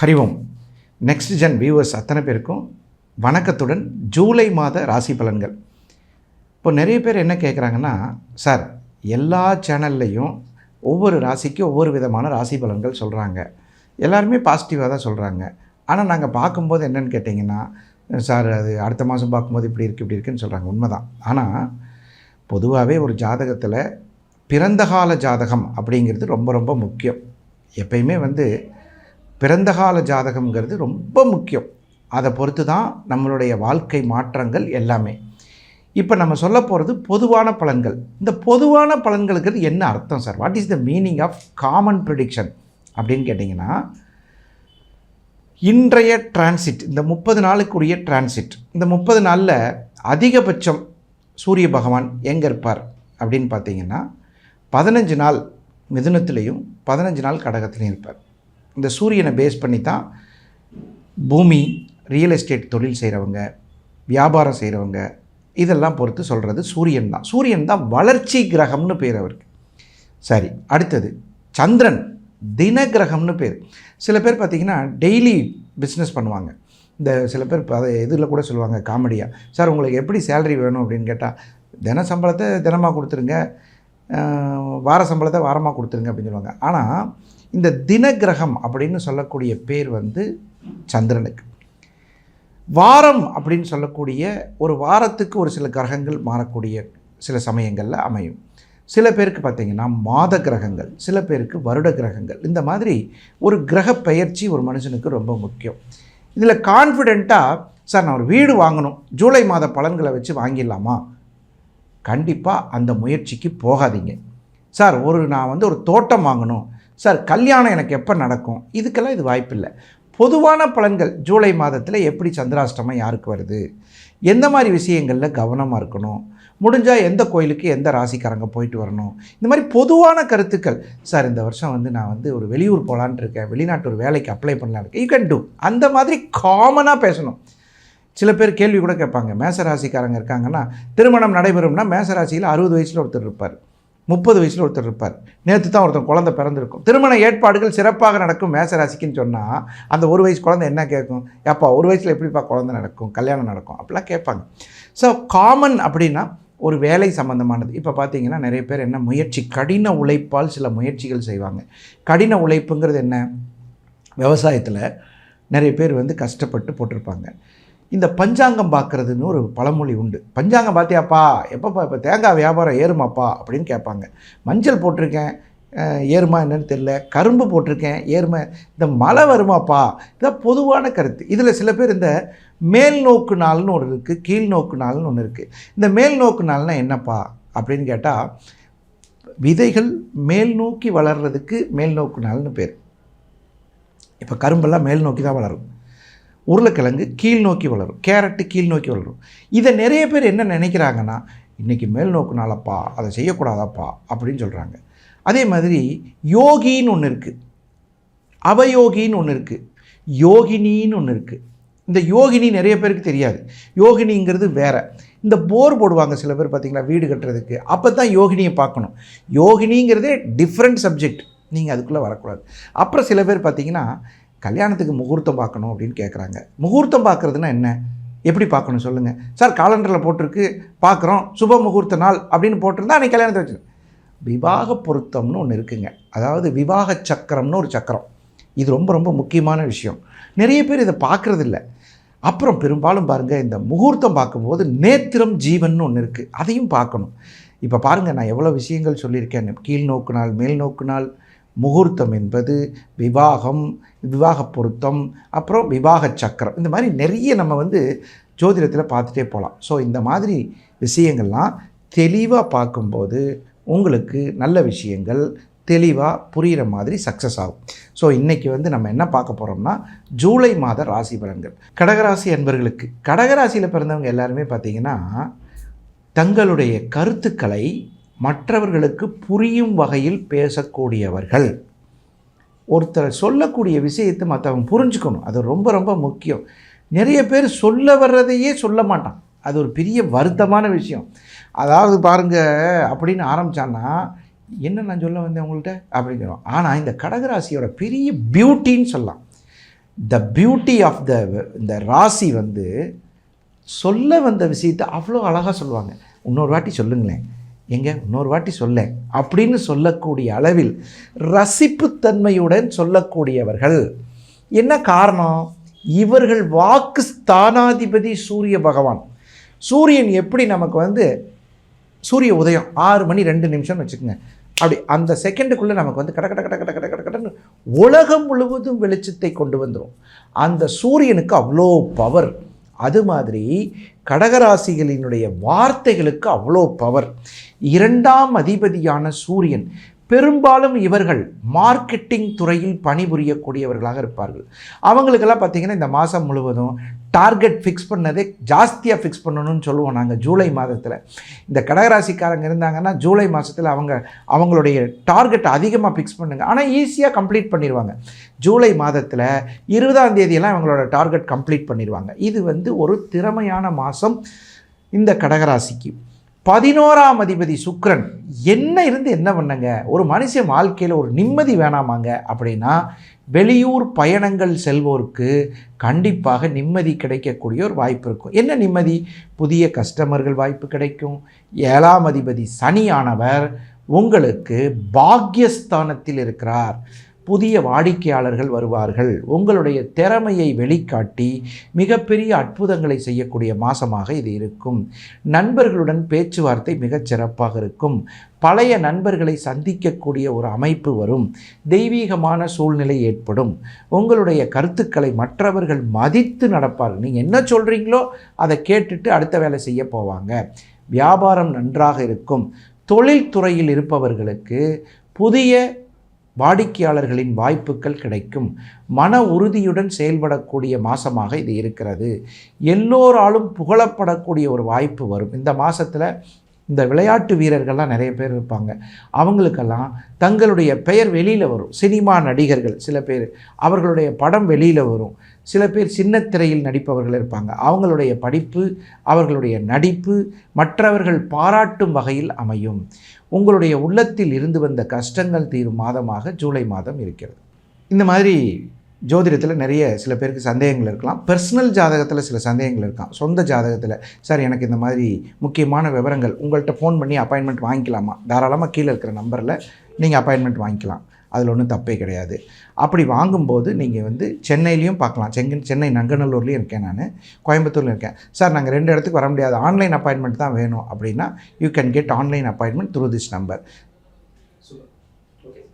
ஹரிவோம். Next gen viewers அத்தனை பேருக்கும் வணக்கத்துடன் ஜூலை மாத ராசி பலன்கள். இப்போ நிறைய பேர் என்ன கேட்குறாங்கன்னா சார் எல்லா சேனல்லையும் ஒவ்வொரு ராசிக்கும் ஒவ்வொரு விதமான ராசி பலன்கள் சொல்கிறாங்க எல்லாருமே பாசிட்டிவாக தான் சொல்கிறாங்க ஆனால் நாங்கள் பார்க்கும்போது என்னென்னு கேட்டிங்கன்னா சார் அது அடுத்த மாதம் பார்க்கும்போது இப்படி இருக்குது இப்படி இருக்குன்னு சொல்கிறாங்க உண்மைதான். ஆனால் பொதுவாகவே ஒரு ஜாதகத்தில் பிறந்தகால ஜாதகம் அப்படிங்கிறது ரொம்ப ரொம்ப முக்கியம். எப்பயுமே வந்து பிறந்தகால ஜாதகம்ங்கிறது ரொம்ப முக்கியம். அதை பொறுத்து தான் நம்மளுடைய வாழ்க்கை மாற்றங்கள் எல்லாமே. இப்போ நம்ம சொல்ல போகிறது பொதுவான பலன்கள். இந்த பொதுவான பலன்களுக்கு என்ன அர்த்தம் sir what is the meaning of common prediction அப்படின்னு கேட்டிங்கன்னா இன்றைய டிரான்சிட் இந்த முப்பது நாளுக்குரிய டிரான்சிட் இந்த முப்பது நாளில் அதிகபட்சம் சூரிய பகவான் எங்கே இருப்பார் அப்படின்னு பார்த்தீங்கன்னா பதினஞ்சு நாள் மிதுனத்துலேயும் பதினஞ்சு நாள் கடகத்துலேயும் இருப்பார். இந்த சூரியனை பேஸ் பண்ணி தான் பூமி ரியல் எஸ்டேட் தொழில் செய்கிறவங்க வியாபாரம் செய்கிறவங்க இதெல்லாம் பொறுத்து சொல்கிறது சூரியன் தான். சூரியன் தான் வளர்ச்சி கிரகம்னு பேர் அவருக்கு. சரி அடுத்தது சந்திரன் தின கிரகம்னு பேர். சில பேர் பார்த்திங்கன்னா டெய்லி பிஸ்னஸ் பண்ணுவாங்க. இந்த சில பேர் அதை இதில் கூட சொல்லுவாங்க காமெடியாக சார் உங்களுக்கு எப்படி சேலரி வேணும்? அப்படின்னு கேட்டால் தின சம்பளத்தை தினமாக கொடுத்துருங்க. வார சம்பளத்தை வாரமாக கொடுத்துருங்க அப்படின்னு சொல்லுவாங்க. ஆனால் இந்த தின கிரகம் அப்படின்னு சொல்லக்கூடிய பேர் வந்து சந்திரனுக்கு. வாரம் அப்படின்னு சொல்லக்கூடிய ஒரு வாரத்துக்கு ஒரு சில கிரகங்கள் மாறக்கூடிய சில சமயங்களில் அமையும். சில பேருக்கு பார்த்தீங்கன்னா மாத கிரகங்கள் சில பேருக்கு வருட கிரகங்கள். இந்த மாதிரி ஒரு கிரக பெயர்ச்சி ஒரு மனுஷனுக்கு ரொம்ப முக்கியம். இதில் கான்ஃபிடெண்ட்டாக சார் நான் ஒரு வீடு வாங்கணும். ஜூலை மாத பலன்களை வச்சு வாங்கிடலாமா? கண்டிப்பாக அந்த முயற்சிக்கு போகாதீங்க. சார் ஒரு நான் வந்து ஒரு தோட்டம் வாங்கணும். சார் கல்யாணம் எனக்கு எப்போ நடக்கும்? இதுக்கெல்லாம் இது வாய்ப்பில்லை. பொதுவான பலன்கள் ஜூலை மாதத்தில் எப்படி சந்திராஷ்டமம் யாருக்கு வருது? எந்த மாதிரி விஷயங்களில் கவனமாக இருக்கணும்? முடிஞ்சால் எந்த கோயிலுக்கு எந்த ராசிக்காரங்க போயிட்டு வரணும்? இந்த மாதிரி பொதுவான கருத்துக்கள். சார் இந்த வருஷம் வந்து நான் வந்து ஒரு வெளியூர் போகலான்ட்டு இருக்கேன். வெளிநாட்டு ஒரு வேலைக்கு அப்ளை பண்ணலான் இருக்கேன். யூ கேன் டூ அந்த மாதிரி காமனாக பேசணும். சில பேர் கேள்வி கூட கேட்பாங்க. மேசராசிக்காரங்க இருக்காங்கன்னா திருமணம் நடைபெறும்னா மேசராசியில் அறுபது வயசில் ஒருத்தர் இருப்பார். முப்பது வயசில் ஒருத்தர் இருப்பார். நேற்று தான் ஒருத்தன் குழந்தை பிறந்திருக்கும். திருமண ஏற்பாடுகள் சிறப்பாக நடக்கும் மேசராசிக்குன்னு சொன்னால் அந்த ஒரு வயசு குழந்தை என்ன கேட்கும்? ஏப்பா ஒரு வயசில் எப்படிப்பா குழந்தை நடக்கும்? கல்யாணம் நடக்கும்? அப்படிலாம் கேட்பாங்க. ஸோ காமன் அப்படின்னா ஒரு வேலை சம்மந்தமானது இப்போ பார்த்தீங்கன்னா நிறைய பேர் என்ன முயற்சி கடின உழைப்பால் சில முயற்சிகள் செய்வாங்க. கடின உழைப்புங்கிறது என்ன? விவசாயத்தில் நிறைய பேர் வந்து கஷ்டப்பட்டு போட்டிருப்பாங்க. இந்த பஞ்சாங்கம் பார்க்குறதுன்னு ஒரு பழமொழி உண்டு. பஞ்சாங்கம் பார்த்தியாப்பா? எப்பப்பா இப்போ தேங்காய் வியாபாரம் ஏறுமாப்பா? அப்படின்னு கேட்பாங்க. மஞ்சள் போட்டிருக்கேன். ஏறுமா என்னன்னு தெரியல. கரும்பு போட்டிருக்கேன். ஏறுமா. இந்த மழை வருமாப்பா? இதான் பொதுவான கருத்து. இதில் சில பேர் இந்த மேல் நோக்கு நாள்னு ஒன்று இருக்குது கீழ் நோக்கு நாள்னு ஒன்று இருக்குது இந்த மேல் நோக்கு நாள்னா என்னப்பா? அப்படின்னு கேட்டால் விதைகள் மேல் நோக்கி வளர்றதுக்கு மேல் நோக்கு நாள்னு பேர். இப்போ கரும்பெல்லாம் மேல் நோக்கி தான் வளரும். உருளைக்கிழங்கு கீழ் நோக்கி வளரும் கேரட்டு கீழ் நோக்கி வளரும். இதை நிறைய பேர் என்ன நினைக்கிறாங்கன்னா இன்றைக்கி மேல் நோக்குனாலப்பா அதை செய்யக்கூடாதாப்பா? அப்படின்னு சொல்கிறாங்க அதே மாதிரி யோகின்னு ஒன்று இருக்குது அவயோகின்னு ஒன்று இருக்குது யோகினின்னு ஒன்று இருக்குது இந்த யோகினி நிறைய பேருக்கு தெரியாது. யோகினிங்கிறது வேறு. இந்த போர் போடுவாங்க சில பேர் பார்த்திங்களா வீடு கட்டுறதுக்கு. அப்போ தான் யோகினியை பார்க்கணும். யோகினிங்கிறதே டிஃப்ரெண்ட் சப்ஜெக்ட் நீங்கள் அதுக்குள்ளே வரக்கூடாது. அப்புறம் சில பேர் பார்த்தீங்கன்னா கல்யாணத்துக்கு முகூர்த்தம் பார்க்கணும் அப்படின்னு கேட்குறாங்க முகூர்த்தம் பார்க்குறதுனா என்ன? எப்படி பார்க்கணும் சொல்லுங்கள் சார் காலண்டரில் போட்டிருக்கு பார்க்குறோம். சுப முகூர்த்த நாள் அப்படின்னு போட்டிருந்தா அன்றைக்கி கல்யாணத்தை வச்சு விவாக பொருத்தம்னு ஒன்று இருக்குங்க. அதாவது விவாக சக்கரம்னு ஒரு சக்கரம். இது ரொம்ப ரொம்ப முக்கியமான விஷயம். நிறைய பேர் இதை பார்க்குறதில்ல. அப்புறம் பெரும்பாலும் பாருங்கள் இந்த முகூர்த்தம் பார்க்கும்போது நேத்திரம் ஜீவன் ஒன்று இருக்குது அதையும் பார்க்கணும். இப்போ பாருங்கள் நான் எவ்வளோ விஷயங்கள் சொல்லியிருக்கேன். கீழ் நோக்கு நாள் மேல் நோக்கு நாள் முகூர்த்தம் என்பது விவாகம் விவாக பொருத்தம் அப்புறம் விவாக சக்கரம். இந்த மாதிரி நிறைய நம்ம வந்து ஜோதிடத்தில் பார்த்துட்டே போகலாம். ஸோ இந்த மாதிரி விஷயங்கள்லாம் தெளிவாக பார்க்கும்போது உங்களுக்கு நல்ல விஷயங்கள் தெளிவாக புரிகிற மாதிரி சக்ஸஸ் ஆகும். ஸோ இன்றைக்கி வந்து நம்ம என்ன பார்க்க போகிறோம்னா ஜூலை மாத ராசி பலன்கள். கடகராசி என்பர்களுக்கு கடகராசியில் பிறந்தவங்க எல்லாருமே பார்த்தீங்கன்னா தங்களுடைய கருத்துக்களை மற்றவர்களுக்கு புரியும் வகையில் பேசக்கூடியவர்கள். ஒருத்தர் சொல்லக்கூடிய விஷயத்தை மற்றவங்க புரிஞ்சுக்கணும். அது ரொம்ப ரொம்ப முக்கியம். நிறைய பேர் சொல்ல வர்றதையே சொல்ல மாட்டான். அது ஒரு பெரிய வருத்தமான விஷயம். அதாவது பாருங்க அப்படின்னு ஆரம்பித்தான்னா என்ன நான் சொல்ல வந்தேன் உங்கள்கிட்ட அப்படிங்கிறோம் ஆனால் இந்த கடகராசியோட பெரிய பியூட்டின்னு சொல்லலாம். த பியூட்டி ஆஃப் த இந்த ராசி வந்து சொல்ல வந்த விஷயத்தை அவ்வளோ அழகாக சொல்லுவாங்க. இன்னொரு வாட்டி சொல்லுங்களேன். எங்க? இன்னொரு வாட்டி சொல்ல அப்படின்னு சொல்லக்கூடிய அளவில் ரசிப்புத்தன்மையுடன் சொல்லக்கூடியவர்கள் என்ன காரணம்? இவர்கள் வாக்கு ஸ்தானாதிபதி சூரிய பகவான். சூரியன் எப்படி நமக்கு வந்து சூரிய உதயம் ஆறு மணி ரெண்டு நிமிஷம்னு வச்சுக்கோங்க. அப்படி அந்த செகண்டுக்குள்ளே நமக்கு வந்து கட கட கட கட கட கட கடன்னு உலகம் முழுவதும் வெளிச்சத்தை கொண்டு வந்துடும் அந்த சூரியனுக்கு அவ்வளோ பவர் அது மாதிரி கடகராசிகளினுடைய வார்த்தைகளுக்கு அவ்வளோ பவர் இரண்டாம் அதிபதியான சூரியன் பெரும்பாலும் இவர்கள் மார்க்கெட்டிங் துறையில் பணிபுரியக்கூடியவர்களாக இருப்பார்கள். அவங்களுக்கெல்லாம் பார்த்தீங்கன்னா இந்த மாதம் முழுவதும் டார்கெட் ஃபிக்ஸ் பண்ணதே ஜாஸ்தியாக ஃபிக்ஸ் பண்ணணும்னு சொல்லுவோம் நாங்கள் ஜூலை மாதத்தில். இந்த கடகராசிக்காரங்க இருந்தாங்கன்னா ஜூலை மாதத்தில் அவங்க அவங்களுடைய டார்கெட் அதிகமாக ஃபிக்ஸ் பண்ணுங்க. ஆனால் ஈஸியாக கம்ப்ளீட் பண்ணிடுவாங்க ஜூலை மாதத்தில் இருபதாம் தேதியெல்லாம் அவங்களோட டார்கெட் கம்ப்ளீட் பண்ணிடுவாங்க இது வந்து ஒரு திறமையான மாதம் இந்த கடகராசிக்கு. பதினோராம் அதிபதி சுக்ரன் என்ன இருந்து என்ன பண்ணுங்க? ஒரு மனுஷன் வாழ்க்கையில் ஒரு நிம்மதி வேணாமாங்க. அப்படின்னா வெளியூர் பயணங்கள் செல்வோருக்கு கண்டிப்பாக நிம்மதி கிடைக்கக்கூடிய ஒரு வாய்ப்பு இருக்கும். என்ன நிம்மதி? புதிய கஸ்டமர்கள் வாய்ப்பு கிடைக்கும். ஏழாம் அதிபதி சனியானவர் உங்களுக்கு பாக்யஸ்தானத்தில் இருக்கிறார். புதிய வாடிக்கையாளர்கள் வருவார்கள். உங்களுடைய திறமையை வெளிக்காட்டி மிகப்பெரிய அற்புதங்களை செய்யக்கூடிய மாதமாக இது இருக்கும். நண்பர்களுடன் பேச்சுவார்த்தை மிகச் சிறப்பாக இருக்கும். பழைய நண்பர்களை சந்திக்கக்கூடிய ஒரு அமைப்பு வரும். தெய்வீகமான சூழ்நிலை ஏற்படும். உங்களுடைய கருத்துக்களை மற்றவர்கள் மதித்து நடப்பார்கள். நீங்கள் என்ன சொல்கிறீங்களோ அதை கேட்டுட்டு அடுத்த வேலை செய்ய போவாங்க. வியாபாரம் நன்றாக இருக்கும். தொழில்துறையில் இருப்பவர்களுக்கு புதிய வாடிக்கையாளர்களின் வாய்ப்புகள் கிடைக்கும். மன உறுதியுடன் செயல்படக்கூடிய மாதமாக இது இருக்கிறது. எல்லோராலும் புகழப்படக்கூடிய ஒரு வாய்ப்பு வரும். இந்த மாதத்தில் இந்த விளையாட்டு வீரர்கள்லாம் நிறைய பேர் இருப்பாங்க. அவங்களுக்கெல்லாம் தங்களுடைய பெயர் வெளியில் வரும். சினிமா நடிகர்கள் சில பேர். அவர்களுடைய படம் வெளியில் வரும். சில பேர் சின்ன திரையில் நடிப்பவர்கள் இருப்பாங்க. அவங்களுடைய படிப்பு அவர்களுடைய நடிப்பு மற்றவர்கள் பாராட்டும் வகையில் அமையும். உங்களுடைய உள்ளத்தில் இருந்து வந்த கஷ்டங்கள் தீரும் மாதமாக ஜூலை மாதம் இருக்கிறது. இந்த மாதிரி ஜோதிடத்தில் நிறைய சில பேருக்கு சந்தேகங்கள் இருக்கலாம். பர்சனல் ஜாதகத்தில் சில சந்தேகங்கள் இருக்கலாம். சொந்த ஜாதகத்தில் சார் எனக்கு இந்த மாதிரி முக்கியமான விவரங்கள் உங்கள்கிட்ட ஃபோன் பண்ணி அப்பாயின்மெண்ட் வாங்கிக்கலாமா? தாராளமாக கீழே இருக்கிற நம்பரில் நீங்கள் அப்பாயின்மெண்ட் வாங்கிக்கலாம். அதில் ஒன்றும் தப்பே கிடையாது. அப்படி வாங்கும்போது நீங்கள் வந்து சென்னையிலையும் பார்க்கலாம். செங்கன் சென்னை நங்கநல்லூர்லேயும் இருக்கேன் நான். கோயம்புத்தூர்லையும் இருக்கேன். சார் நாங்கள் ரெண்டு இடத்துக்கு வர முடியாது. ஆன்லைன் அப்பாயின்மெண்ட் தான் வேணும். அப்படின்னா you can get online appointment through this number